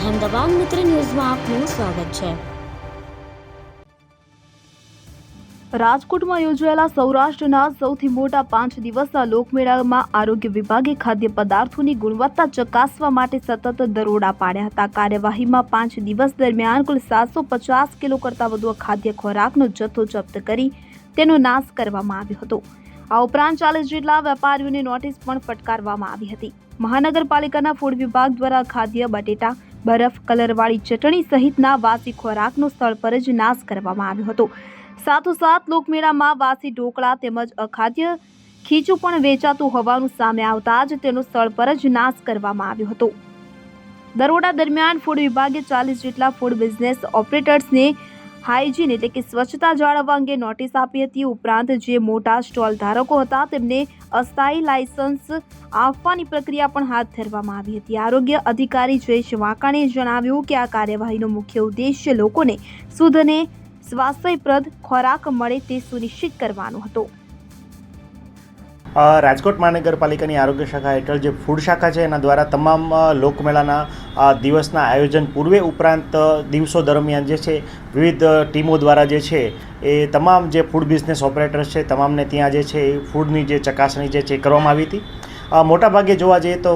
અહેમદાબાદ મિત્ર ન્યૂઝમાં આપનું સ્વાગત છે. રાજકોટમાં યોજાયેલા સૌરાષ્ટ્રના સૌથી મોટા પાંચ દિવસના લોકમેળામાં આરોગ્ય વિભાગે ખાદ્ય પદાર્થોની ગુણવત્તા ચકાસવા માટે સતત દરોડા પાડ્યા હતા. કાર્યવાહીમાં પાંચ દિવસ દરમિયાન કુલ સાતસો પચાસ કિલો કરતાં વધુ ખાદ્ય ખોરાકનો જથ્થો જપ્ત કરી તેનો નાશ કરવામાં આવ્યો હતો. આ ઉપરાંત ચાલીસ જેટલા વેપારીઓને નોટિસ પણ ફટકારવામાં આવી હતી. મહાનગરપાલિકાના ફૂડ વિભાગ દ્વારા ખાદ્ય, બટેટા બરફ કલરવાળી ચટણી સહિતના વાસી ખોરાકનો સ્થળ પર જ નાશ કરવામાં આવ્યો હતો. સાથોસાથ લોકમેળામાં વાસી ઢોકળા તેમજ અખાદ્ય ખીચું પણ વેચાતું હોવાનું સામે આવતા જ તેનો સ્થળ પર જ નાશ કરવામાં આવ્યો હતો. દરોડા દરમિયાન ફૂડ વિભાગે ચાલીસ જેટલા ફૂડ બિઝનેસ ઓપરેટર્સને હાઇજીન એટલે કે સ્વચ્છતા જાળવવા અંગે નોટિસ આપી હતી. ઉપરાંત જે મોટા સ્ટોલ ધારકો હતા, તેમને અસ્થાયી લાયસન્સ આપવાની પ્રક્રિયા પણ હાથ ધરવામાં આવી હતી. આરોગ્ય અધિકારી જયેશ વાંકાણે જણાવ્યું કે આ કાર્યવાહીનો મુખ્ય ઉદ્દેશ્ય લોકોને શુદ્ધ અને સ્વાસ્થ્યપ્રદ ખોરાક મળે તે સુનિશ્ચિત કરવાનો હતો. રાજકોટ મહાનગરપાલિકાની આરોગ્ય શાખા હેઠળ જે ફૂડ શાખા છે, એના દ્વારા તમામ લોકમેળાના દિવસના આયોજન પૂર્વે ઉપરાંત દિવસો દરમિયાન જે છે, વિવિધ ટીમો દ્વારા જે છે, એ તમામ જે ફૂડ બિઝનેસ ઓપરેટર્સ છે, તમામને ત્યાં જે છે, એ ફૂડની જે ચકાસણી જે છે કરવામાં આવી હતી? મોટાભાગે જોવા જઈએ તો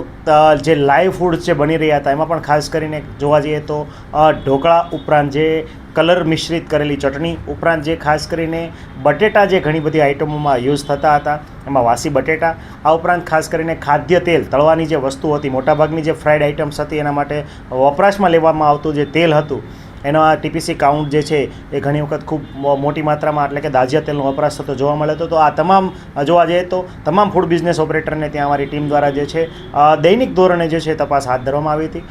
જે લાઈવ ફૂડ જે બની રહ્યા હતા, એમાં પણ ખાસ કરીને જોવા જઈએ તો ઢોકળા ઉપરાંત જે કલર મિશ્રિત કરેલી ચટણી ઉપરાંત જે ખાસ કરીને બટેટા જે ઘણી બધી આઇટમોમાં યુઝ થતા હતા, એમાં વાસી બટેટા, આ ઉપરાંત ખાસ કરીને ખાદ્ય તેલ, તળવાની જે વસ્તુ હતી, મોટાભાગની જે ફ્રાઈડ આઇટમ્સ હતી, એના માટે વપરાશમાં લેવામાં આવતું જે તેલ હતું એનો આ ટીપીસી કાઉન્ટ જે છે એ ઘણી વખત ખૂબ મોટી માત્રામાં એટલે કે દાજિયા તેલનો વપરાશ થતો જોવા મળે તો આ તમામ જોવા જઈએ તો તમામ ફૂડ બિઝનેસ ઓપરેટરને ત્યાં અમારી ટીમ દ્વારા જે છે દૈનિક ધોરણે જે છે તપાસ હાથ ધરવામાં આવી હતી.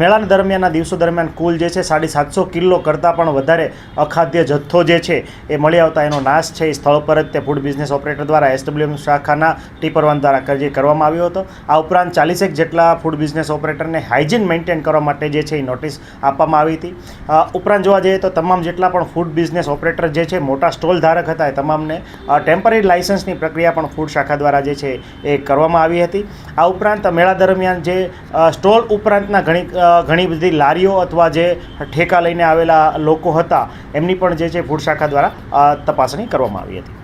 મેળાના દરમિયાનના દિવસો દરમિયાન કુલ જે છે સાડી સાતસો કિલો કરતાં પણ વધારે અખાદ્ય જથ્થો જે છે એ મળી આવતા એનો નાશ છે. એ સ્થળ પર જ તે ફૂડ બિઝનેસ ઓપરેટર દ્વારા એસડબ્લ્યુએમ શાખાના ટીપરવાન દ્વારા જે કરવામાં આવ્યો હતો. આ ઉપરાંત ચાલીસેક જેટલા ફૂડ બિઝનેસ ઓપરેટરને હાઇજીન મેન્ટેન કરવા માટે જે છે એ નોટિસ આપવામાં આવી હતી. ઉપરાંત જોવા જઈએ તો તમામ જેટલા પણ ફૂડ બિઝનેસ ઓપરેટર જે છે, મોટા સ્ટોલ ધારક હતા, એ તમામને ટેમ્પરરી લાઇસન્સની પ્રક્રિયા પણ ફૂડ શાખા દ્વારા જે છે, એ કરવામાં આવી હતી. આ ઉપરાંત મેળા દરમિયાન જે સ્ટોલ ઉપરાંતના ઘણી ઘણી બધી લારીઓ અથવા જે ઠેકા લઈને આવેલા લોકો હતા, એમની પણ જે છે ફૂડ શાખા દ્વારા તપાસણી કરવામાં આવી હતી.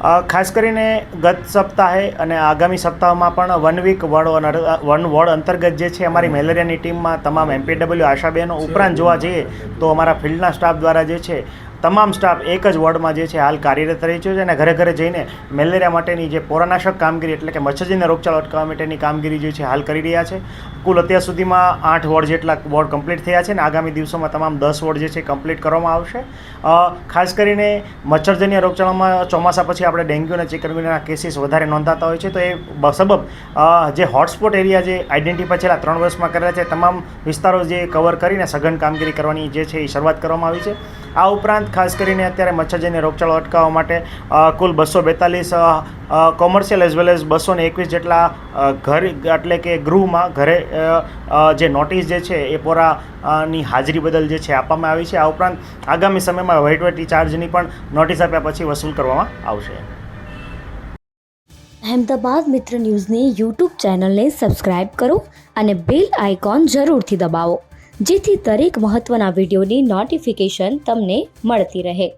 ખાસ કરીને ગત સપ્તાહે અને આગામી સપ્તાહમાં પણ વન વીક વડ વન વોર્ડ અંતર્ગત જે છે અમારી મેલેરિયાની ટીમમાં તમામ એમપીડબલ્યુ આશાબેનો ઉપરાંત જોવા જઈએ તો અમારા ફિલ્ડના સ્ટાફ દ્વારા જે છે, તમામ સ્ટાફ એક જ વોર્ડમાં જે છે હાલ કાર્યરત રહી છે અને ઘરે ઘરે જઈને મેલેરિયા માટેની જે પોરાનાશક કામગીરી એટલે કે મચ્છરજીને રોગચાળો અટકાવવા માટેની કામગીરી જે છે હાલ કરી રહ્યા છે. કુલ અત્યાર સુધીમાં આઠ વોર્ડ જેટલા વોર્ડ કમ્પ્લીટ થયા છે અને આગામી દિવસોમાં તમામ દસ વોર્ડ જે છે કમ્પ્લીટ કરવામાં આવશે. ખાસ કરીને મચ્છરજન્ય રોગચાળામાં ચોમાસા પછી આપણે ડેન્ગ્યુ અને ચિકનગુનિયાના કેસીસ વધારે નોંધાતા હોય છે, તો એ સબબ જે હોટસ્પોટ એરિયા જે આઈડેન્ટિફાઈ છેલ્લા ત્રણ વર્ષમાં કરેલા છે તમામ વિસ્તારો જે કવર કરીને સઘન કામગીરી કરવાની જે છે એ શરૂઆત કરવામાં આવી છે. આ ઉપરાંત ખાસ કરીને અત્યારે મચ્છરજન્ય રોગચાળો અટકાવવા માટે કુલ બસો બેતાલીસ કોમર્શિયલ એઝ વેલ એઝ બસો ને એકવીસ જેટલા ઘર, એટલે કે ગૃહમાં ઘરે જે નોટિસ જે છે એ પોરા ની હાજરી બદલ જે છે આપવામાં આવી છે. આ ઉપરાંત આગામી સમયમાં વહીવટી ચાર્જની પણ નોટિસ આપ્યા પછી વસૂલ કરવામાં આવશે. અહેમદાબાદ મિત્ર ન્યૂઝની યુટ્યુબ ચેનલને સબસ્ક્રાઇબ કરો અને બેલ આઇકોન જરૂરથી દબાવો, જેથી દરેક મહત્ત્વના વિડીયોની નોટિફિકેશન તમને મળતી રહે.